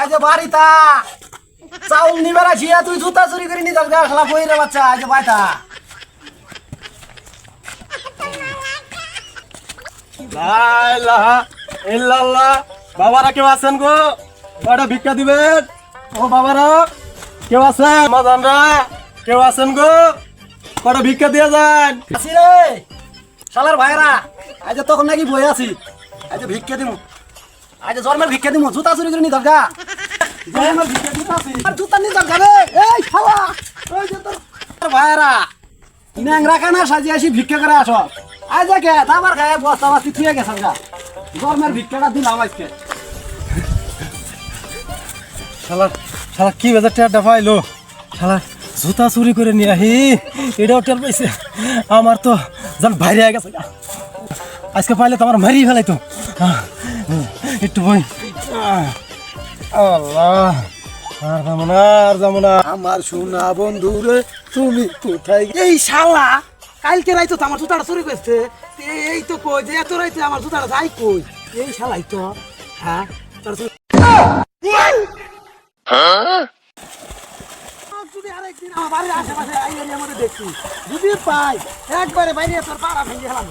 আজ বাড়িতা। চাউল নিবার আসিয়া তুই জুতা চুরি করে নিতাস গা খেলা বই রে বাচ্চা আজ ইল্লাল্লাহ বাবারা কেউ আছেন গো? কয়টা ভিক্ষা দিবেন? ও বাবারা কেউ আছেন? মাদানরা কেউ আছেন গো? কয়টা ভিক্ষা দিয়ে যান? আসি রে। শালার ভাইরা আজ তখন নাকি বই আছি। আজ ভিক্ষা দিমু। আজ জন্মের ভিক্ষা দিমু। জুতা চুরি করে নিতাস আর জুতা নিতাস গা রে এই খাওয়া ওই যে তোর ভাইরা ন্যাংরা কানা সাজিয়ে আসি ভিক্ষা করে আসো। আজ কে আমার গায়ে বস্তা বাস্তি থুয়ে গেছেন গা জন্মের ভিক্ষাটা দিলাম আজকে। শালা শালা কি বাজার পাইলো? শালা জুতা চুরি করে নিয়ে আহি এটাও টের পাইছে। আমার তো যেন বাইরে গেছে। আজকে পাইলে তো আমার মারি ফেলাইতো। আহ, একটু বই। আল্লাহ আর যাব না আর যাব না। আমার সোনা বন্ধু রে তুমি কোথায় এই শালা কালকে রাইতো তো আমার জুতাটা চুরি করছে। এই তো কই যে এত রাইতে আমার জুতাটা যাই কই? এই শালাই তো হ্যাঁ তোর চুরি- যদি আরেকদিন আমার বাড়ির আশেপাশে আমাদের যদি পাই একবারে বাইরে তোর পাড়া ভেঙে গেলাম